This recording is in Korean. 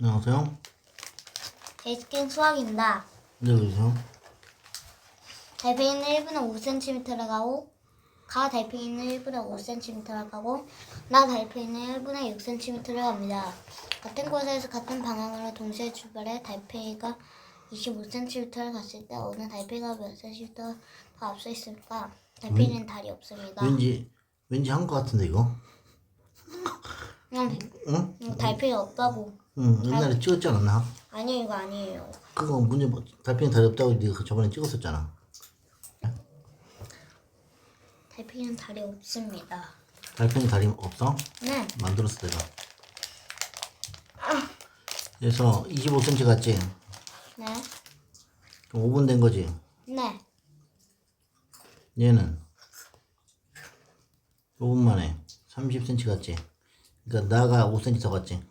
안녕하세요. 데이스킨 수학입니다. 네, 그러세요. 달팽이는 1분에 5cm를 가고 가 달팽이는 1분에 5cm를 가고 나 달팽이는 1분에 6cm를 갑니다. 같은 곳에서 같은 방향으로 동시에 출발해 달팽이가 25cm를 갔을 때 어느 달팽이가 몇 cm 더 앞서 있을까? 달팽이는 다리 없습니다. 왠지 왠지 한 것 같은데 이거. 응? 음, 달팽이 없다고. 응. 옛날에 찍었지 않았나? 아니요 이거 아니에요. 그거 문제 뭐 달팽이 다리 없다고 네가 저번에 찍었었잖아. 달팽이는 다리 없습니다. 달팽이 다리 없어? 네. 만들었어 내가. 그래서 25cm 갔지. 네. 그럼 5분 된 거지. 네. 얘는 5분 만에 30cm 갔지. 그러니까 나가 5cm 더 갔지.